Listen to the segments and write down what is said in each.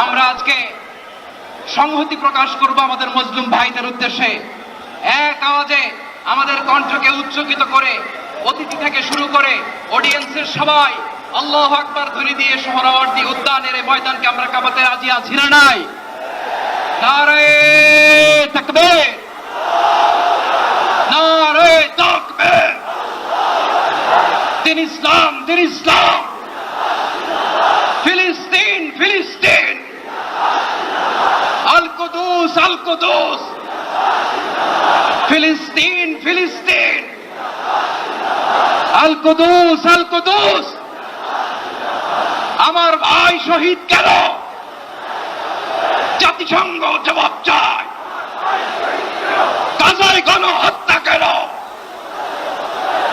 আমরা আজকে সংহতি প্রকাশ করব আমাদের মজলুম ভাইদের উদ্দেশ্যে। এক আওয়াজে আমাদের কণ্ঠকে উচ্চকিত করে, অতিথি থেকে শুরু করে অডিয়েন্সের সবাই আল্লাহ আকবার ধ্বনি দিয়ে সোহরাওয়ার্দী উদ্যানের এই ময়দানকে আমরা কামাতে রাজি আছি না নাই? দিন ইসলাম ইসলাম। ফিলিস্তিন ফিলিস্তিন আল কুদুস আল কুদুস ফিলিস্তিন ফিলিস্তিন। আল কুদুস আমার ভাই শহীদ কেন? জাতিসংঘ জবাব চায়। গাজায় গণহত্যা কেন?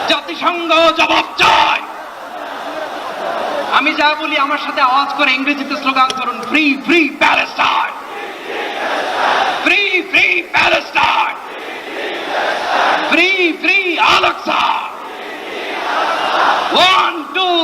জাতিসংঘ জবাব চায়। আমি যা বলি আমার সাথে আওয়াজ করে ইংরেজিতে slogan